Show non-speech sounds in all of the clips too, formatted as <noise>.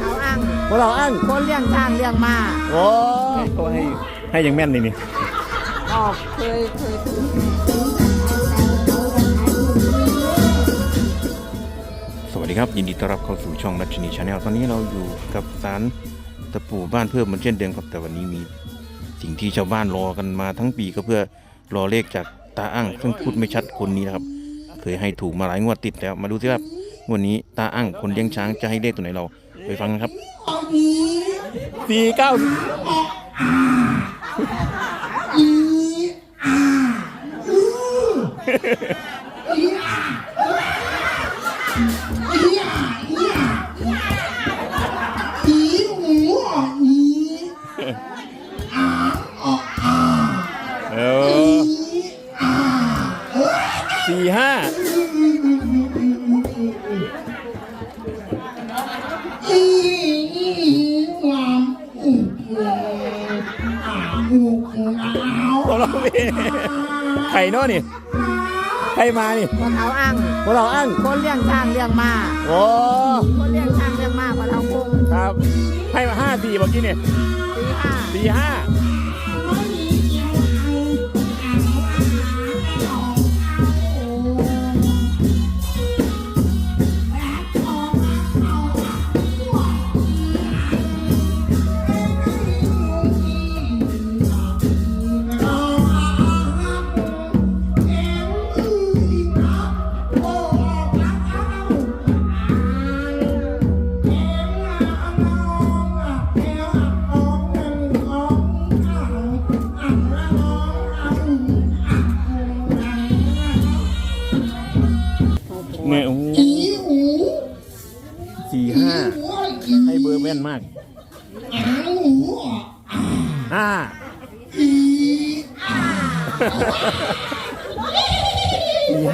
เขาอ้างพวกเราอั้งคนเลี้ยงช้างเลี้ยงม้าโอ้เขาให้ให้อย่างแม่นนี่นี่ออกเคยเคยถือสวัสดีครับ ยินดีต้อนรับเข้าสู่ช่องรัชนีชาแนลตอนนี้เราอยู่กับสารตะปูบ้านเพิ่มเหมือนเช่นเดิมครับแต่วันนี้มีสิ่งที่ชาวบ้านรอกันมาทั้งปีก็เพื่อรอเลขจากตาอั้งซึ่งพูดไม่ชัดคนนี้นะครับ เคยให้ถูกมาหลายงวดติดแล้วมาดูสิครับง วดนี้ตาอั้งคนเลี้ยงช้างจะให้เลขตัวไหนเรา ไปฟังกันครับสี่เก้า พวกเราพี่ไข่เนอะนี่ใครมานี่คนเอาอ้างพวกเราอั้งคนเลี้ยงช้างเลี้ยงม้าโอ้คนเลี้ยงช้างเลี้ยงม้าคนเอาคงครับให้มาห้าสี่เมื่อกี้เนี่ยตีห้าสี่ เนี่ยโอ้สี่ห้าให้เบอร์แม่นมากห้าสี่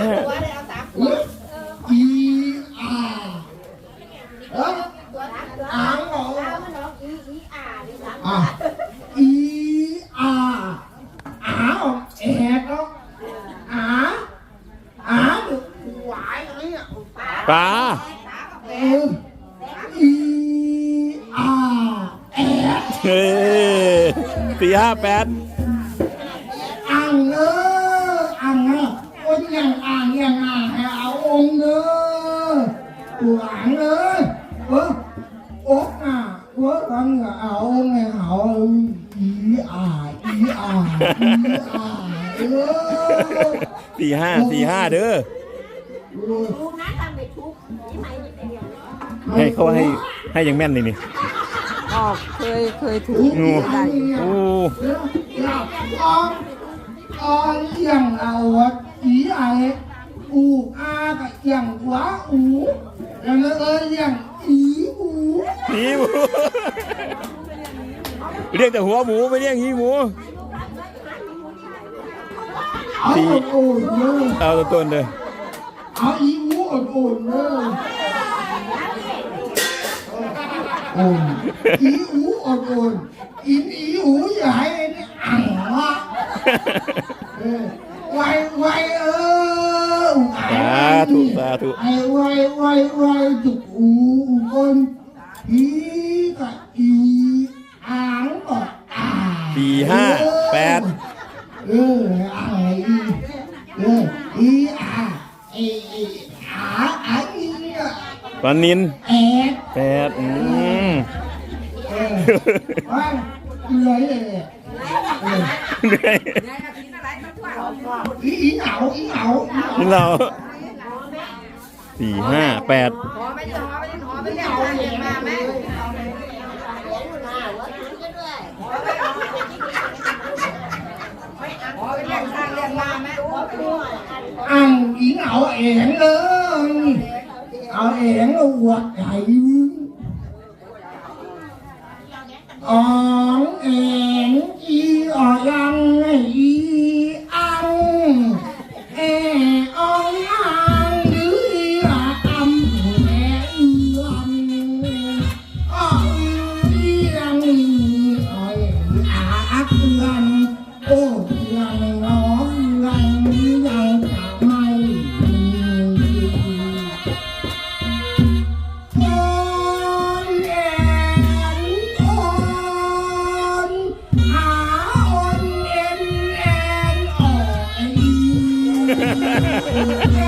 ห้า อีอาอ้าวแอบเนาะอาอาหวายอะไรอะ ปลาเอออีอาแอบเฮ้ยสี่ห้าแปดอ่างเนออ่างเนอคนอย่างอ่างอย่างอ่างให้เอาองค์เนอหวานเลยเออโอ๊กอะเว่าฟังเอาองค์ให้เอาอีอาอีอาอีอาเออสี่ห้าสี่ห้าเด้อ ให้เขาให้ให้อย่างแม่นเลยนี่ออกเคยเคยถืองูได้โอ้หลับออนออนเอียงเอาวัดอีไออูอากับเอียงหัวอูแล้วก็เออเอียงอีอูหีหมูเรียกแต่หัวหมูไม่เรียกหีหมูเอาโอนเลยเอาตัวต้นเลย เอาอีอูโอนโอนเลยโอนอีอูโอนโอนอีอีอูอย่าให้นี่อ่างวะเออไวไวเออสาธุสาธุ ไอ้ไวไวไวจุกอูคนอีกับอีอ่างก็อ่าง สี่ห้าแปด เอออ่างอีเอออีอ่าเอเออาอ่าอีอะ ปลา นินแอดแปดอืมเออว่าเลยเลยเออเหนื่อยอีอีเหงาอีเหงานี่เราสี่ห้าแปดอ่างอีเหงาเอ็งเลย เอาเองเอาหัวใจอ๋องเองอีอ๋อยังอีอังเออองอังหรืออีอะอัมแม่อีอัมอ๋ออีอังอีอ๋ออักลันโอ้ลัง Yeah. <laughs>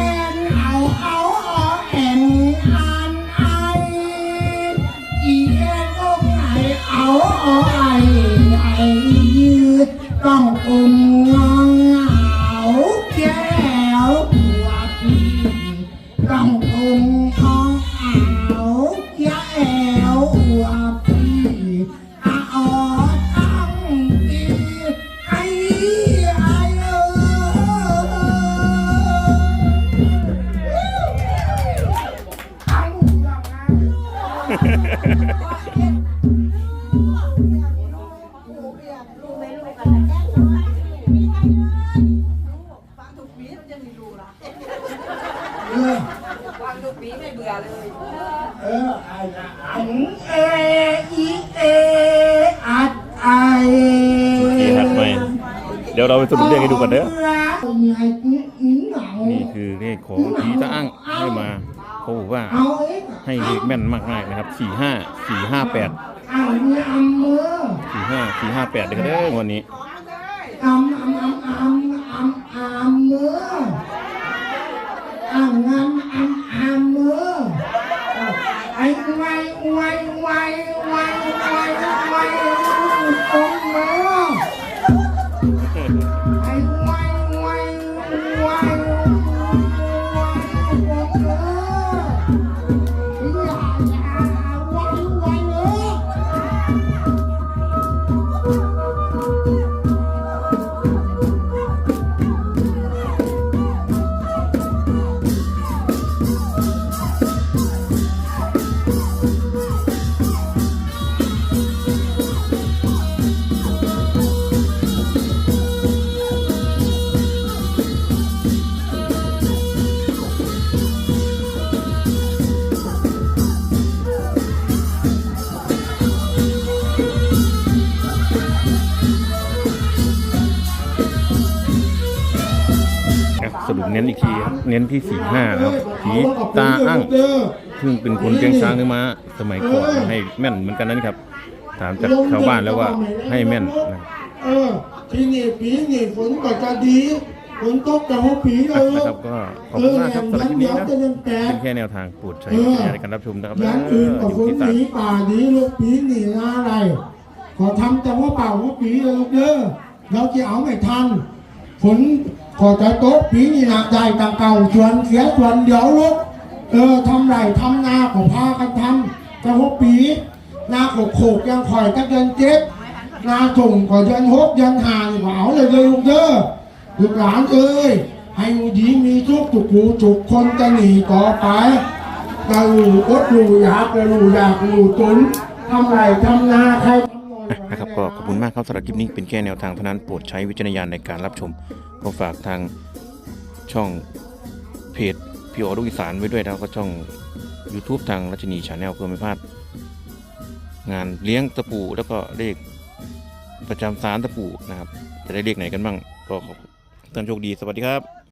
เออฟังทุกปีไม่เบื่อเลยเออไอ้นะอันเออีเออัดไอที่หัดใหม่เดี๋ยวเราไปสรุปเลขให้ดูกันเด้อนี่ไอ้หนังนี่คือเลขของผีตาอ้างให้มาเขาบอกว่าเอาเองให้เลขแม่นมากๆนะครับสี่ห้าสี่ห้าแปดเอาเนี่ยอำมือสี่ห้าสี่ห้าแปดเด้อเด้อวันนี้ อำอำอำอำอำอำมืออำงำอำอำมือไอ้ไวไวไวไวไวไวตรงมือไอ้ เน้นอีกทีครับเน้นที่สี่ห้านะครับผีตาอ้างซึ่งเป็นคนเลี้ยงช้างเนื้อม้าสมัยก่อนให้แม่นเหมือนกันนั่นครับ ถามจากชาวบ้านแล้วว่าให้แม่นนะครับเออที่นี่ปีนี่ฝนก็จะดีฝนตกแต่ว่าปีเออนะครับก็ขอบคุณมากครับสำหรับคลิปนี้นะเอออย่างนั้นเดี๋ยวจะยังแตกเป็นแค่แนวทางโปรดใช้วิจารณญาณในการรับชมนะครับยันอื่นกับอฝยู่นที่หศาลนีป่าหนีลูกปีหนีอะไร ขอทำแต่ว่าเปล่าว่าปีเลยลูกเด้อเราจะเอาไม่ทันฝน ขอใจะตกปีนี่หนักใจต่างเก่าชวนเสียชวนเดี๋ยวลูกเออทำไรทำนาของพากันทำแต่ว่าปีนาโขกโขกยังคอยตะเดือนเจ็ดนาส่งก็ยันหกยันหานี่ก็เอาเลยเลยลูกเด้อลูกหลานเอ้ยให้อูดีมีทุกทุกหูทุกคนจะหนีต่อไปกะลูอดลูอยากกะลูอยากลูตุนทำไรทำนาใครทยนะครับก็ขอบคุณมากครับสำหรับคลิปนี้เป็นแค่แนวทางเท่านั้นโปรดใช้วิจารณญาณในการรับชม ก็ฝากทางช่องเพจพี่ออรุอีสานไว้ด้วยแล้วก็ช่อง YouTube ทางรัชนีชาแนลเพื่อไม่พลาด งานเลี้ยงตะปูแล้วก็เลขประจำสารตะปูนะครับ จะได้เลขไหนกันบ้าง ก็ขอบท่านโชคดีสวัสดีครับ